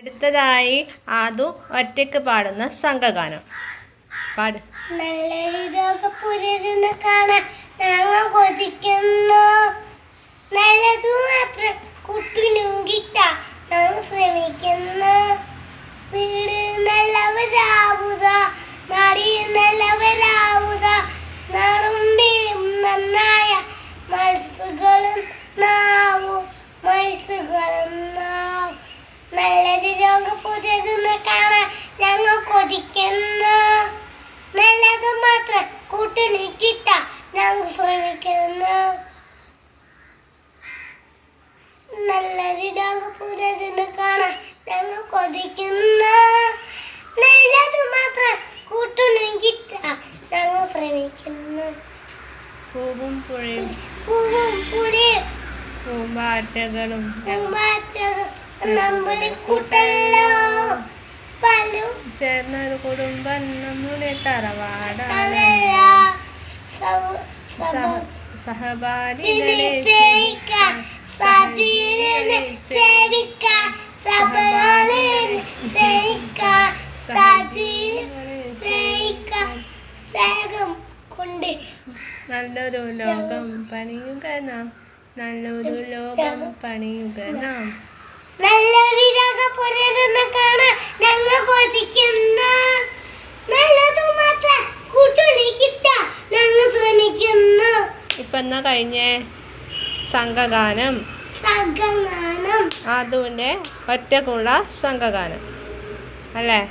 അടുത്തതായി ആദു ഒറ്റയ്ക്ക് പാടുന്ന സംഘഗാനം. പാട്. നല്ലൊരു രോഗപുരരുന്ന് കാണാൻ ഞങ്ങൾ കൊതിക്കുന്നു. നല്ലതു മാത്രം കുട്ടിനും കിട്ടാൻ ഞങ്ങൾ ശ്രമിക്കുന്നു. വീട് നല്ലവരാവുക നാടി നല്ലവരാവുക. നല്ലൊരു പുതിയതൊന്ന് കാണാൻ ഞങ്ങൾ കൊതിക്കുന്നു. നല്ലത് മാത്രം കൂട്ടിന് കിട്ടാൻ ഞങ്ങൾ ശ്രമിക്കുന്നു. നല്ലത് രോഗപൂരതിന് കാണാൻ ഞങ്ങൾ കൊതിക്കുന്നു. നല്ലത് മാത്രം കൂട്ടിന് കിട്ടാൻ ഞങ്ങൾ ശ്രമിക്കുന്നു. പൂവും പുഴയും പൂവും പുഴയും പൂമ്പാറ്റകളും പൂമ്പാറ്റകളും ചേർന്നൊരു കുടുംബം നമ്മുടെ തറവാടാണ്. സഹപാഠികളെ കൊണ്ട് നല്ലൊരു ലോകം പണിയുക നാം. നല്ലൊരു ലോകം പണിയുക നാം. നല്ലൊരു രകപുരരുന്ന് കാണാൻ ഞങ്ങൾ കൊതിക്കുന്നു. നല്ലതു മാത്രം കൂട്ടുണി കിട്ടാൻ ഞങ്ങൾ ശ്രമിക്കുന്നു. ഇപ്പൊ എന്നാ കഴിഞ്ഞേ? സംഘഗാനം. സംഘഗാനം. ആദുവിന്റെ ഒറ്റക്കുള്ള സംഘഗാനം. അല്ലേ?